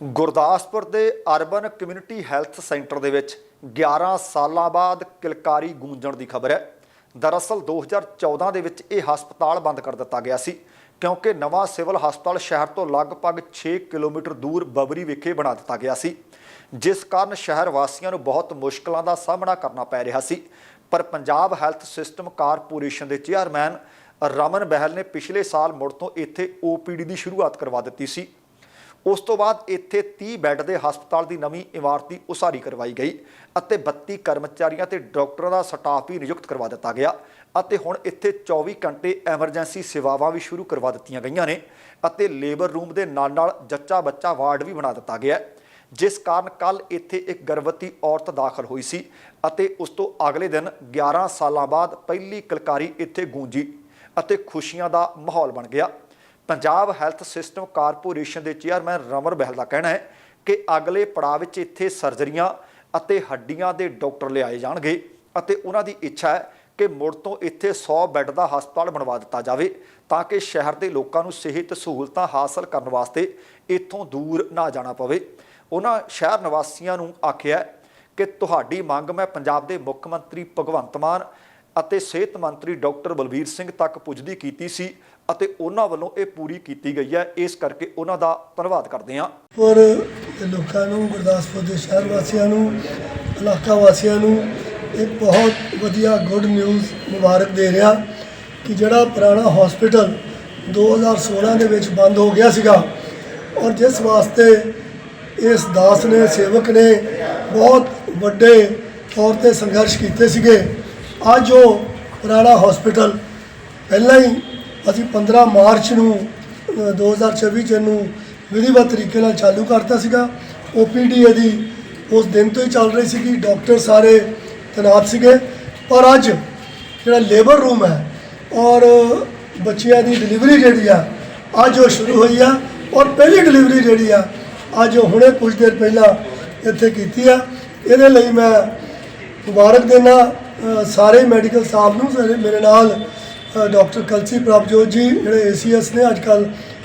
ਗੁਰਦਾਸਪੁਰ ਦੇ urban community health centre ਦੇ ਵਿੱਚ 11 ਸਾਲਾਂ ਬਾਅਦ ਕਿਲਕਾਰੀ ਗੂੰਜਣ ਦੀ ਖਬਰ ਹੈ। ਦਰਅਸਲ 2014 ਦੇ ਵਿੱਚ ਇਹ ਹਸਪਤਾਲ ਬੰਦ ਕਰ ਦਿੱਤਾ ਗਿਆ ਸੀ, ਕਿਉਂਕਿ ਨਵਾਂ ਸਿਵਲ ਹਸਪਤਾਲ ਸ਼ਹਿਰ ਤੋਂ ਲਗਭਗ 6 ਕਿਲੋਮੀਟਰ ਦੂਰ ਬਬਰੀ ਵਿਖੇ ਬਣਾ ਦਿੱਤਾ ਗਿਆ ਸੀ, ਜਿਸ ਕਾਰਨ ਸ਼ਹਿਰ ਵਾਸੀਆਂ ਨੂੰ ਬਹੁਤ ਮੁਸ਼ਕਲਾਂ ਦਾ ਸਾਹਮਣਾ ਕਰਨਾ ਪੈ ਰਿਹਾ ਸੀ। ਪਰ ਪੰਜਾਬ ਹੈਲਥ ਸਿਸਟਮ ਕਾਰਪੋਰੇਸ਼ਨ ਦੇ ਚੇਅਰਮੈਨ ਰਮਨ ਬਹਿਲ ਨੇ ਪਿਛਲੇ ਸਾਲ ਮੁੜ ਤੋਂ ਇੱਥੇ ਓਪੀਡੀ ਦੀ ਸ਼ੁਰੂਆਤ ਕਰਵਾ ਦਿੱਤੀ ਸੀ। ਉਸ ਤੋਂ ਬਾਅਦ ਇੱਥੇ 30 ਬੈੱਡ ਦੇ ਹਸਪਤਾਲ ਦੀ ਨਵੀਂ ਇਮਾਰਤ ਦੀ ਉਸਾਰੀ ਕਰਵਾਈ ਗਈ ਅਤੇ 32 ਕਰਮਚਾਰੀਆਂ ਤੇ ਡਾਕਟਰਾਂ ਦਾ ਸਟਾਫ ਵੀ ਨਿਯੁਕਤ ਕਰਵਾ ਦਿੱਤਾ ਗਿਆ ਅਤੇ ਹੁਣ ਇੱਥੇ 24 ਘੰਟੇ ਐਮਰਜੈਂਸੀ ਸੇਵਾਵਾਂ ਵੀ ਸ਼ੁਰੂ ਕਰਵਾ ਦਿੱਤੀਆਂ ਗਈਆਂ ਨੇ ਅਤੇ ਲੇਬਰ ਰੂਮ ਦੇ ਨਾਲ ਨਾਲ ਜੱਚਾ ਬੱਚਾ ਵਾਰਡ ਵੀ ਬਣਾ ਦਿੱਤਾ ਗਿਆ ਜਿਸ ਕਾਰਨ ਕੱਲ ਇੱਥੇ ਇੱਕ ਗਰਭਵਤੀ ਔਰਤ ਦਾਖਲ ਹੋਈ ਸੀ ਅਤੇ ਉਸ ਤੋਂ ਅਗਲੇ ਦਿਨ 11 ਸਾਲਾਂ ਬਾਅਦ ਪਹਿਲੀ ਕਲਕਾਰੀ ਇੱਥੇ ਗੂੰਜੀ ਅਤੇ ਖੁਸ਼ੀਆਂ ਦਾ ਮਾਹੌਲ ਬਣ ਗਿਆ। ਪੰਜਾਬ ਹੈਲਥ ਸਿਸਟਮ ਕਾਰਪੋਰੇਸ਼ਨ ਦੇ ਚੇਅਰਮੈਨ ਰਮਰ ਬਹਿਲ ਦਾ ਕਹਿਣਾ ਹੈ ਕਿ ਅਗਲੇ ਪੜਾਅ ਵਿੱਚ ਇੱਥੇ ਸਰਜਰੀਆਂ ਅਤੇ ਹੱਡੀਆਂ ਦੇ ਡਾਕਟਰ ਲਿਆਏ ਜਾਣਗੇ ਅਤੇ ਉਹਨਾਂ ਦੀ ਇੱਛਾ ਹੈ ਕਿ ਮੁੜ ਤੋਂ ਇੱਥੇ 100 ਬੈੱਡ ਦਾ ਹਸਪਤਾਲ ਬਣਵਾ ਦਿੱਤਾ ਜਾਵੇ ਤਾਂ ਕਿ ਸ਼ਹਿਰ ਦੇ ਲੋਕਾਂ ਨੂੰ ਸਿਹਤ ਸਹੂਲਤਾਂ ਹਾਸਲ ਕਰਨ ਵਾਸਤੇ ਇੱਥੋਂ ਦੂਰ ਨਾ ਜਾਣਾ ਪਵੇ। ਉਹਨਾਂ ਸ਼ਹਿਰ ਨਿਵਾਸੀਆਂ ਨੂੰ ਆਖਿਆ ਕਿ ਤੁਹਾਡੀ ਮੰਗ ਮੈਂ ਪੰਜਾਬ ਦੇ ਮੁੱਖ ਮੰਤਰੀ ਭਗਵੰਤ ਮਾਨ ਅਤੇ ਸਿਹਤ ਮੰਤਰੀ ਡਾਕਟਰ ਬਲਬੀਰ ਸਿੰਘ ਤੱਕ ਪੁੱਜਦੀ ਕੀਤੀ ਸੀ ਅਤੇ ਉਹਨਾਂ ਵੱਲੋਂ ਇਹ ਪੂਰੀ ਕੀਤੀ ਗਈ ਹੈ। ਇਸ ਕਰਕੇ ਉਹਨਾਂ ਦਾ ਧੰਨਵਾਦ ਕਰਦੇ ਹਾਂ। ਔਰ ਲੋਕਾਂ ਨੂੰ, ਗੁਰਦਾਸਪੁਰ ਦੇ ਸ਼ਹਿਰ ਵਾਸੀਆਂ ਨੂੰ, ਇਲਾਕਾ ਵਾਸੀਆਂ ਨੂੰ ਇਹ ਬਹੁਤ ਵਧੀਆ ਗੁੱਡ ਨਿਊਜ਼ ਮੁਬਾਰਕ ਦੇ ਰਿਹਾ ਕਿ ਜਿਹੜਾ ਪੁਰਾਣਾ ਹਸਪੀਟਲ 2016 ਦੇ ਵਿੱਚ ਬੰਦ ਹੋ ਗਿਆ ਸੀਗਾ ਔਰ ਜਿਸ ਵਾਸਤੇ ਇਸ ਦਾਸ ਨੇ, ਸੇਵਕ ਨੇ ਬਹੁਤ ਵੱਡੇ ਤੌਰ ਤੇ ਸੰਘਰਸ਼ ਕੀਤੇ ਸੀਗੇ। ਅੱਜ ਉਹ ਪੁਰਾਣਾ ਹਸਪੀਟਲ ਪਹਿਲਾਂ ਹੀ ਅਸੀਂ 15 ਮਾਰਚ ਨੂੰ ਅ, 2024 ਚ ਨੂੰ ਵਿਧੀਵਤ ਤਰੀਕੇ ਨਾਲ ਚਾਲੂ ਕਰਤਾ ਸੀਗਾ। ਓਪੀਡੀ ਇਹਦੀ ਉਸ ਦਿਨ ਤੋਂ ਹੀ ਚੱਲ ਰਹੀ ਸੀਗੀ ਡਾਕਟਰ ਸਾਰੇ ਤੈਨਾਤ ਸੀਗੇ। ਪਰ ਅੱਜ ਜਿਹੜਾ ਲੇਬਰ ਰੂਮ ਹੈ ਔਰ ਬੱਚਿਆਂ ਦੀ ਡਿਲੀਵਰੀ ਜਿਹੜੀ ਆ ਅੱਜ ਉਹ ਸ਼ੁਰੂ ਹੋਈ ਆ। ਔਰ ਪਹਿਲੀ ਡਿਲੀਵਰੀ ਜਿਹੜੀ ਆ ਅੱਜ ਉਹ ਹੁਣੇ ਕੁਝ ਦੇਰ ਪਹਿਲਾਂ ਇੱਥੇ ਕੀਤੀ ਆ। ਇਹਦੇ ਲਈ ਮੈਂ ਮੁਬਾਰਕ ਦੇਣਾ ਸਾਰੇ ਮੈਡੀਕਲ ਸਟਾਫ ਨੂੰ ਸਾਰੇ ਮੇਰੇ ਨਾਲ ਅ, ਡਾਕਟਰ ਕਲਸੀ ਪ੍ਰਭਜੋਤ ਜੀ ਜਿਹੜੇ ਏਸੀਐਸ ਨੇ ਅੱਜ ਕੱਲ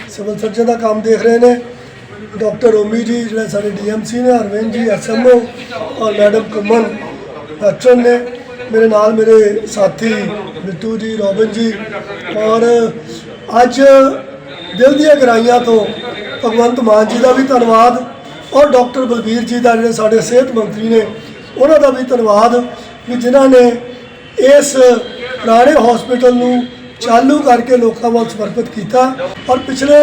ਸਿਵਲ ਸਰਜਨ ਦਾ ਕੰਮ ਦੇਖ ਰਹੇ ਨੇ। ਡਾਕਟਰ ਓਮੀ ਜੀ ਜਿਹੜੇ ਸਾਡੇ ਡੀਐਮਸੀ ਨੇ ਅਰਵਿੰਦ ਜੀ ਐਸਐਮਓ ਔਰ ਮੈਡਮ ਕੁਮਨ ਡਾਕਟਰ ਨੇ। ਮੇਰੇ ਨਾਲ ਮੇਰੇ ਸਾਥੀ ਬਿੱਟੂ ਜੀ ਰੋਬਿਨ ਜੀ ਔਰ ਅੱਜ ਦਿਲ ਦੀਆਂ ਗਰਾਈਆਂ ਤੋਂ ਭਗਵੰਤ ਮਾਨ ਜੀ ਦਾ ਵੀ ਧੰਨਵਾਦ ਔਰ ਡਾਕਟਰ ਬਲਬੀਰ ਜੀ ਦਾ ਜਿਹੜੇ ਸਾਡੇ ਸਿਹਤ ਮੰਤਰੀ ਨੇ ਉਹਨਾਂ ਦਾ ਵੀ ਧੰਨਵਾਦ। ਵੀ ਜਿਨ੍ਹਾਂ ਨੇ ਇਸ ਪੁਰਾਣੇ ਹਸਪੀਟਲ ਨੂੰ ਚਾਲੂ ਕਰਕੇ ਲੋਕਾਂ ਵੱਲ ਸਮਰਪਿਤ ਕੀਤਾ ਔਰ ਪਿਛਲੇ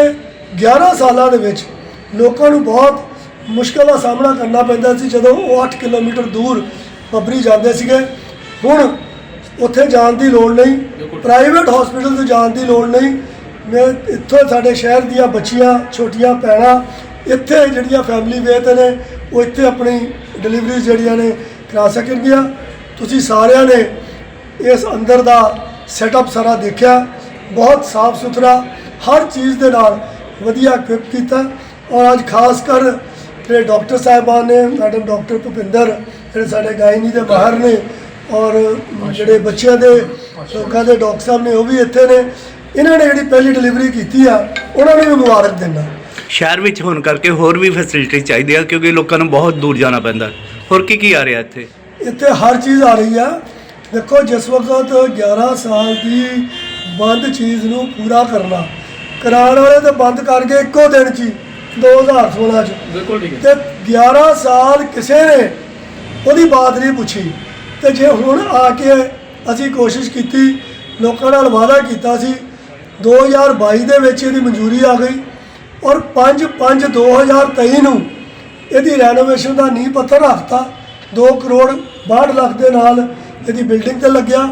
11 ਸਾਲਾਂ ਦੇ ਵਿੱਚ ਲੋਕਾਂ ਨੂੰ ਬਹੁਤ ਮੁਸ਼ਕਲ ਦਾ ਸਾਹਮਣਾ ਕਰਨਾ ਪੈਂਦਾ ਸੀ, ਜਦੋਂ ਉਹ 8 ਕਿਲੋਮੀਟਰ ਦੂਰ ਬੱਬਰੀ ਜਾਂਦੇ ਸੀਗੇ। ਹੁਣ ਉੱਥੇ ਜਾਣ ਦੀ ਲੋੜ ਨਹੀਂ ਪ੍ਰਾਈਵੇਟ ਹਸਪੀਟਲ ਤੋਂ ਜਾਣ ਦੀ ਲੋੜ ਨਹੀਂ। ਮੈਂ ਇੱਥੋਂ ਸਾਡੇ ਸ਼ਹਿਰ ਦੀਆਂ ਬੱਚੀਆਂ, ਛੋਟੀਆਂ ਭੈਣਾਂ, ਇੱਥੇ ਜਿਹੜੀਆਂ ਫੈਮਿਲੀ ਵੇਤ ਨੇ, ਉਹ ਇੱਥੇ ਆਪਣੀ ਡਿਲੀਵਰੀ ਜਿਹੜੀਆਂ ਨੇ ਕਰਾ ਸਕਣਗੀਆਂ। ਤੁਸੀਂ ਸਾਰਿਆਂ ਨੇ ਇਸ ਅੰਦਰ ਦਾ ਸੈਟਅਪ ਸਾਰਾ ਦੇਖਿਆ, ਬਹੁਤ ਸਾਫ਼ ਸੁਥਰਾ, ਹਰ ਚੀਜ਼ ਦੇ ਨਾਲ ਵਧੀਆ ਇਕਵਿਪ ਕੀਤਾ। ਔਰ ਅੱਜ ਖਾਸ ਕਰ ਜਿਹੜੇ ਡਾਕਟਰ ਸਾਹਿਬਾਨ ਨੇ, ਮੈਡਮ ਡਾਕਟਰ ਭੁਪਿੰਦਰ, ਜਿਹੜੇ ਸਾਡੇ ਗਾਇਨੀ ਦੇ ਬਾਹਰ ਨੇ, ਔਰ ਜਿਹੜੇ ਬੱਚਿਆਂ ਦੇ, ਲੋਕਾਂ ਦੇ ਡਾਕਟਰ ਸਾਹਿਬ ਨੇ, ਉਹ ਵੀ ਇੱਥੇ ਨੇ। ਇਹਨਾਂ ਨੇ ਜਿਹੜੀ ਪਹਿਲੀ ਡਿਲੀਵਰੀ ਕੀਤੀ ਆ, ਉਹਨਾਂ ਨੂੰ ਵੀ ਮੁਬਾਰਕ ਦਿੰਦਾ। ਸ਼ਹਿਰ ਵਿੱਚ ਹੋਣ ਕਰਕੇ ਹੋਰ ਵੀ ਫੈਸਿਲਿਟੀ ਚਾਹੀਦੀ ਆ, ਕਿਉਂਕਿ ਲੋਕਾਂ ਨੂੰ ਬਹੁਤ ਦੂਰ ਜਾਣਾ ਪੈਂਦਾ। ਹੋਰ ਕੀ ਕੀ ਆ ਰਿਹਾ ਇੱਥੇ? ਇੱਥੇ ਹਰ ਚੀਜ਼ ਆ ਰਹੀ ਆ। ਦੇਖੋ ਜਿਸ ਵਕਤ 11 ਸਾਲ ਦੀ ਬੰਦ ਚੀਜ਼ ਨੂੰ ਪੂਰਾ ਕਰਨਾ ਕਰਾਉਣ ਵਾਲੇ ਤੇ ਬੰਦ ਕਰਕੇ ਇੱਕੋ ਦਿਨ 'ਚ ਹੀ 2016 ਚ। ਬਿਲਕੁਲ ਠੀਕ ਤੇ 11 ਸਾਲ ਕਿਸੇ ਨੇ ਉਹਦੀ ਬਾਤ ਨਹੀਂ ਪੁੱਛੀ। ਤੇ ਜੇ ਹੁਣ ਆ ਕੇ ਅਸੀਂ ਕੋਸ਼ਿਸ਼ ਕੀਤੀ ਲੋਕਾਂ ਨਾਲ ਵਾਅਦਾ ਕੀਤਾ ਸੀ 2022 ਦੇ ਵਿੱਚ ਇਹਦੀ ਮਨਜ਼ੂਰੀ ਆ ਗਈ ਔਰ 5/5/2023 ਨੂੰ ਇਹਦੀ ਰੈਨੋਵੇਸ਼ਨ ਦਾ ਨੀਂਹ ਪੱਥਰ ਰੱਖਤਾ। 2 ਕਰੋੜ 62 ਲੱਖ ਦੇ ਨਾਲ ਇਹਦੀ ਬਿਲਡਿੰਗ ਤੇ ਲੱਗਿਆ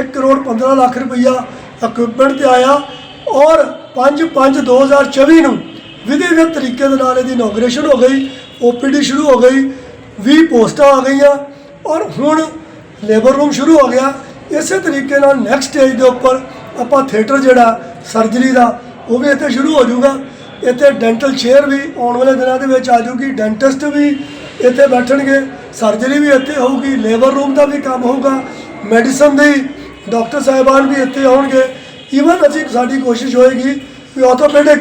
1 ਕਰੋੜ 15 ਲੱਖ ਰੁਪਈਆ ਇਕਵਿਪਮੈਂਟ ਤੇ ਆਇਆ ਔਰ 5/5/2024 ਨੂੰ ਵਿਧੀਗਤ ਤਰੀਕੇ ਦੇ ਨਾਲ ਇਹਦੀ ਇਨੋਗ੍ਰੇਸ਼ਨ ਹੋ ਗਈ ਓਪੀਡੀ ਸ਼ੁਰੂ ਹੋ ਗਈ 20 ਪੋਸਟਾਂ ਆ ਗਈਆਂ ਔਰ ਹੁਣ ਲੇਬਰ ਰੂਮ ਸ਼ੁਰੂ ਹੋ ਗਿਆ। ਇਸੇ ਤਰੀਕੇ ਨਾਲ ਨੈਕਸਟ ਸਟੇਜ ਦੇ ਉੱਪਰ ਆਪਾਂ ਥੀਏਟਰ ਜਿਹੜਾ ਸਰਜਰੀ ਦਾ, ਉਹ ਵੀ ਇੱਥੇ ਸ਼ੁਰੂ ਹੋ ਜਾਊਗਾ। ਇੱਥੇ ਡੈਂਟਲ ਚੇਅਰ ਵੀ ਆਉਣ ਵਾਲੇ ਦਿਨਾਂ ਦੇ ਵਿੱਚ ਆ ਜਾਊਗੀ ਡੈਂਟਿਸਟ ਵੀ ਇੱਥੇ ਬੈਠਣਗੇ। ਸਰਜਰੀ ਵੀ ਇੱਥੇ ਹੋਊਗੀ ਲੇਬਰ ਰੂਮ ਦਾ ਵੀ ਕੰਮ ਹੋਊਗਾ ਮੈਡੀਸਨ ਦੇ ਡਾਕਟਰ ਸਾਹਿਬਾਨ ਵੀ ਇੱਥੇ ਆਉਣਗੇ। ਈਵਨ ਅਸੀਂ ਸਾਡੀ ਕੋਸ਼ਿਸ਼ ਹੋਏਗੀ ਕਿ ਆਰਥੋਪੈਡਿਕ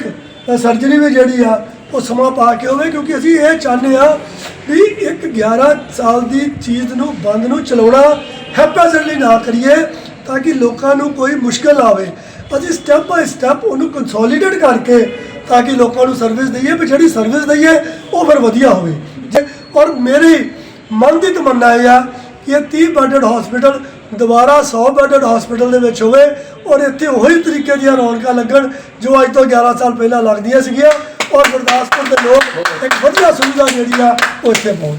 ਸਰਜਰੀ ਵੀ ਜਿਹੜੀ ਆ, ਉਹ ਸਮਾਂ ਪਾ ਕੇ ਹੋਵੇ, ਕਿਉਂਕਿ ਅਸੀਂ ਇਹ ਚਾਹੁੰਦੇ ਆ ਵੀ ਇੱਕ 11 ਸਾਲ ਦੀ ਚੀਜ਼ ਨੂੰ, ਬੰਦ ਨੂੰ ਚਲਾਉਣਾ ਹੈਪਾਜ਼ਰਲੀ ਨਾ ਕਰੀਏ, ਤਾਂ ਕਿ ਲੋਕਾਂ ਨੂੰ ਕੋਈ ਮੁਸ਼ਕਲ ਨਾ ਆਵੇ। ਅਸੀਂ ਸਟੈਪ ਬਾਈ ਸਟੈਪ ਉਹਨੂੰ ਕੰਸੋਲੀਡੇਟ ਕਰਕੇ ਤਾਂ ਕਿ ਲੋਕਾਂ ਨੂੰ ਸਰਵਿਸ ਦਈਏ, ਵੀ ਜਿਹੜੀ ਸਰਵਿਸ ਦਈਏ, ਉਹ ਫਿਰ ਵਧੀਆ ਹੋਵੇ। ਜੇ- ਔਰ ਮੇਰੀ ਮਨ ਦੀ ਤਮੰਨਾ ਇਹ ਆ ਕਿ ਇਹ 30 ਬੈੱਡਡ ਹਸਪੀਟਲ ਦੁਬਾਰਾ 100 ਬੈੱਡਡ ਹਸਪੀਟਲ ਦੇ ਵਿੱਚ ਹੋਵੇ ਔਰ ਇੱਥੇ ਉਹੀ ਤਰੀਕੇ ਦੀਆਂ ਰੌਣਕਾਂ ਲੱਗਣ ਜੋ ਅੱਜ ਤੋਂ 11 ਸਾਲ ਪਹਿਲਾਂ ਲੱਗਦੀਆਂ ਸੀਗੀਆਂ ਔਰ ਗੁਰਦਾਸਪੁਰ ਦੇ ਲੋਕ ਇੱਕ ਵਧੀਆ ਸੁਵਿਧਾ ਜਿਹੜੀ ਆ ਉਹ ਇੱਥੇ ਪਾਉਣ